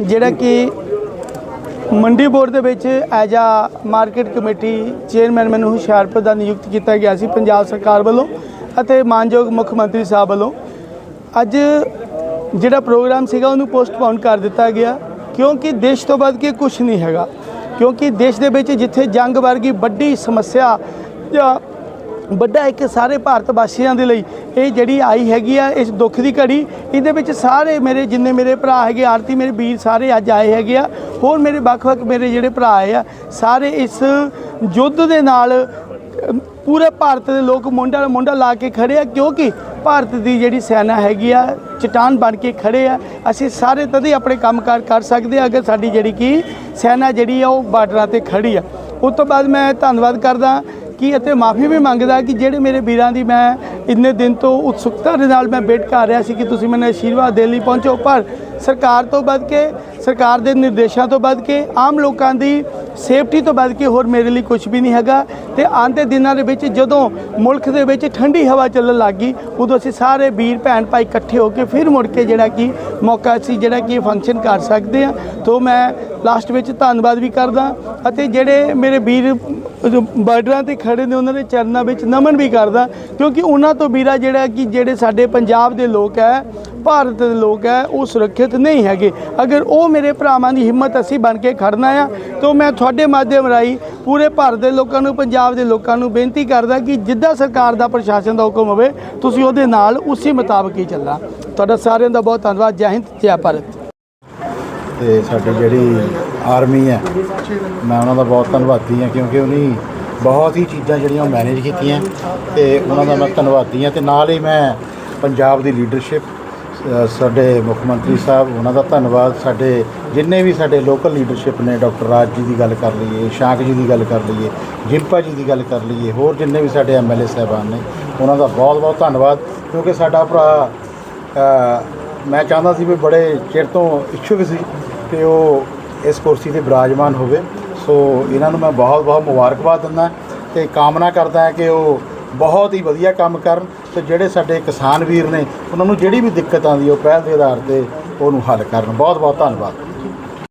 ਜਿਹੜਾ ਕਿ ਮੰਡੀ ਬੋਰਡ ਦੇ ਵਿੱਚ as a market committee chairman ਮੈਨੂੰ ਹੁਸ਼ਿਆਰਪੁਰ ਦਾ ਨਿਯੁਕਤ ਕੀਤਾ ਗਿਆ ਸੀ ਪੰਜਾਬ ਸਰਕਾਰ ਵੱਲੋਂ ਅਤੇ ਮਾਨਯੋਗ ਮੁੱਖ ਮੰਤਰੀ ਸਾਹਿਬ ਵੱਲੋਂ। ਅੱਜ ਜਿਹੜਾ ਪ੍ਰੋਗਰਾਮ ਸੀਗਾ ਉਹਨੂੰ ਪੋਸਟਪੋਨ ਕਰ ਦਿੱਤਾ ਗਿਆ ਕਿਉਂਕਿ ਦੇਸ਼ ਤੋਂ ਵੱਧ ਕੇ ਕੁਝ ਨਹੀਂ ਹੈਗਾ। ਕਿਉਂਕਿ ਦੇਸ਼ ਦੇ ਵਿੱਚ ਜਿੱਥੇ ਜੰਗ ਵਰਗੀ ਵੱਡੀ ਸਮੱਸਿਆ ਜਾਂ ਵੱਡਾ ਇੱਕ ਸਾਰੇ ਭਾਰਤ ਵਾਸੀਆਂ ਦੇ ਲਈ ਇਹ ਜਿਹੜੀ ਆਈ ਹੈਗੀ ਆ, ਇਸ ਦੁੱਖ ਦੀ ਘੜੀ, ਇਹਦੇ ਵਿੱਚ ਸਾਰੇ ਮੇਰੇ ਜਿੰਨੇ ਮੇਰੇ ਭਰਾ ਹੈਗੇ, ਆਰਤੀ ਮੇਰੇ ਵੀਰ ਸਾਰੇ ਅੱਜ ਆਏ ਹੈਗੇ ਆ। ਹੋਰ ਮੇਰੇ ਵੱਖ-ਵੱਖ ਮੇਰੇ ਜਿਹੜੇ ਭਰਾ ਆਏ ਆ, ਸਾਰੇ ਇਸ ਯੁੱਧ ਦੇ ਨਾਲ ਪੂਰੇ ਭਾਰਤ ਦੇ ਲੋਕ ਮੋਢਾ ਨਾਲ ਮੋਢਾ ਲਾ ਕੇ ਖੜੇ ਆ, ਕਿਉਂਕਿ ਭਾਰਤ ਦੀ ਜਿਹੜੀ ਸੈਨਾ ਹੈਗੀ ਆ, ਚਟਾਨ ਬਣ ਕੇ ਖੜੇ ਆ। ਅਸੀਂ ਸਾਰੇ ਤਦੇ ਹੀ ਆਪਣੇ ਕੰਮਕਾਰ ਕਰ ਸਕਦੇ ਆ, ਅਗਰ ਸਾਡੀ ਜਿਹੜੀ ਕੀ ਸੈਨਾ ਜਿਹੜੀ ਆ, ਉਹ ਬਾਰਡਰਾਂ ਤੇ ਖੜੀ ਆ। ਉਸ ਤੋਂ ਬਾਅਦ ਮੈਂ ਧੰਨਵਾਦ ਕਰਦਾ ਕਿ ਇੱਥੇ ਮਾਫੀ ਵੀ ਮੰਗਦਾ ਕਿ ਜਿਹੜੇ ਮੇਰੇ ਵੀਰਾਂ ਦੀ ਮੈਂ ਇੰਨੇ ਦਿਨ ਤੋਂ ਉਤਸੁਕਤਾ ਦੇ ਨਾਲ ਮੈਂ ਵੇਟ ਕਰ ਰਿਹਾ ਸੀ ਕਿ ਤੁਸੀਂ ਮੈਨੂੰ ਆਸ਼ੀਰਵਾਦ ਦੇਣ ਲਈ ਪਹੁੰਚੋ, ਪਰ ਸਰਕਾਰ ਤੋਂ ਵੱਧ ਕੇ, ਸਰਕਾਰ ਦੇ ਨਿਰਦੇਸ਼ਾਂ ਤੋਂ ਵੱਧ ਕੇ, ਆਮ ਲੋਕਾਂ ਦੀ ਸੇਫਟੀ ਤੋਂ ਵੱਧ ਕੇ ਹੋਰ ਮੇਰੇ ਲਈ ਕੁਝ ਵੀ ਨਹੀਂ ਹੈਗਾ। ਤੇ ਆਉਂਦੇ ਦਿਨਾਂ ਦੇ ਵਿੱਚ ਜਦੋਂ ਮੁਲਕ ਦੇ ਵਿੱਚ ਠੰਡੀ ਹਵਾ ਚੱਲਣ ਲੱਗੀ ਉਦੋਂ ਅਸੀਂ ਸਾਰੇ ਵੀਰ ਭੈਣ ਭਾਈ ਇਕੱਠੇ ਹੋ ਕੇ ਫਿਰ ਮੁੜ ਕੇ ਜਿਹੜਾ ਕਿ ਮੌਕਾ ਸੀ ਜਿਹੜਾ ਕਿ ਫੰਕਸ਼ਨ ਕਰ ਸਕਦੇ ਆ ਤੋਂ ਮੈਂ ਲਾਸਟ ਵਿੱਚ ਧੰਨਵਾਦ ਵੀ ਕਰਦਾ ਅਤੇ ਜਿਹੜੇ ਮੇਰੇ ਵੀਰ ਬਾਰਡਰਾਂ ਤੇ ਖੜੇ ਨੇ, ਉਹਨਾਂ ਦੇ ਚਰਨਾਂ ਵਿੱਚ ਨਮਨ ਵੀ ਕਰਦਾ, ਕਿਉਂਕਿ ਉਹਨਾਂ ਤੋਂ ਵੀਰਾ ਜਿਹੜਾ ਕਿ ਜਿਹੜੇ ਸਾਡੇ ਪੰਜਾਬ ਦੇ ਲੋਕ ਹੈ, ਭਾਰਤ ਦੇ ਲੋਕ ਹੈ, ਉਹ ਸੁਰੱਖਿਅਤ ਨਹੀਂ ਹੈਗੇ। ਅਗਰ ਉਹ ਮੇਰੇ ਭਰਾਵਾਂ ਦੀ ਹਿੰਮਤ ਅਸੀਂ ਬਣ ਕੇ ਖੜਨਾ ਆ, ਤਾਂ ਮੈਂ ਤੁਹਾਡੇ ਮਾਧਿਅਮ ਰਾਹੀਂ ਪੂਰੇ ਭਾਰਤ ਦੇ ਲੋਕਾਂ ਨੂੰ, ਪੰਜਾਬ ਦੇ ਲੋਕਾਂ ਨੂੰ ਬੇਨਤੀ ਕਰਦਾ ਕਿ ਜਿੱਦਾਂ ਸਰਕਾਰ ਦਾ ਪ੍ਰਸ਼ਾਸਨ ਦਾ ਹੁਕਮ ਹੋਵੇ, ਤੁਸੀਂ ਉਹਦੇ ਨਾਲ ਉਸੇ ਮੁਤਾਬਕ ਹੀ ਚੱਲਣਾ। ਤੁਹਾਡਾ ਸਾਰਿਆਂ ਦਾ ਬਹੁਤ ਧੰਨਵਾਦ। ਜੈ ਹਿੰਦ, ਜੈ ਭਾਰਤ। ਤੇ ਸਾਡੀ ਜਿਹੜੀ ਆਰਮੀ ਹੈ, ਮੈਂ ਉਹਨਾਂ ਦਾ ਬਹੁਤ ਧੰਨਵਾਦੀ ਹਾਂ ਕਿਉਂਕਿ ਉਹਨੇ ਬਹੁਤ ਹੀ ਚੀਜ਼ਾਂ ਜਿਹੜੀਆਂ ਉਹ ਮੈਨੇਜ ਕੀਤੀਆਂ ਤੇ ਉਹਨਾਂ ਦਾ ਮੈਂ ਧੰਨਵਾਦੀ ਹਾਂ ਤੇ ਨਾਲ ਹੀ ਮੈਂ ਪੰਜਾਬ ਦੀ ਲੀਡਰਸ਼ਿਪ ਸਾਡੇ ਮੁੱਖ ਮੰਤਰੀ ਸਾਹਿਬ, ਉਹਨਾਂ ਦਾ ਧੰਨਵਾਦ। ਸਾਡੇ ਜਿੰਨੇ ਵੀ ਸਾਡੇ ਲੋਕਲ ਲੀਡਰਸ਼ਿਪ ਨੇ, ਡਾਕਟਰ ਰਾਜ ਜੀ ਦੀ ਗੱਲ ਕਰ ਲਈਏ, ਸ਼ਾਂਕ ਜੀ ਦੀ ਗੱਲ ਕਰ ਲਈਏ, ਜਿੰਪਾ ਜੀ ਦੀ ਗੱਲ ਕਰ ਲਈਏ, ਹੋਰ ਜਿੰਨੇ ਵੀ ਸਾਡੇ ਐਮਐਲਏ ਸਾਹਿਬਾਨ ਨੇ, ਉਹਨਾਂ ਦਾ ਬਹੁਤ ਬਹੁਤ ਧੰਨਵਾਦ ਕਿਉਂਕਿ ਸਾਡਾ ਭਰਾ ਮੈਂ ਚਾਹੁੰਦਾ ਸੀ ਵੀ ਬੜੇ ਚਿਰ ਤੋਂ ਇੱਛੁਕ ਸੀ ਕਿ ਉਹ ਇਸ ਕੁਰਸੀ ਤੇ ਬਿਰਾਜਮਾਨ ਹੋਵੇ। ਸੋ ਇਹਨਾਂ ਨੂੰ ਮੈਂ ਬਹੁਤ ਬਹੁਤ ਮੁਬਾਰਕਬਾਦ ਦਿੰਦਾ ਤੇ ਕਾਮਨਾ ਕਰਦਾ ਹਾਂ ਕਿ ਉਹ ਬਹੁਤ ਹੀ ਵਧੀਆ ਕੰਮ ਕਰਨ ਤੇ ਜਿਹੜੇ ਸਾਡੇ ਕਿਸਾਨ ਵੀਰ ਨੇ, ਉਹਨਾਂ ਨੂੰ ਜਿਹੜੀ ਵੀ ਦਿੱਕਤ ਆਉਂਦੀ ਉਹ ਪਹਿਲ ਦੇ ਆਧਾਰ ਤੇ ਉਹਨੂੰ ਹੱਲ ਕਰਨ। ਬਹੁਤ ਬਹੁਤ ਧੰਨਵਾਦ।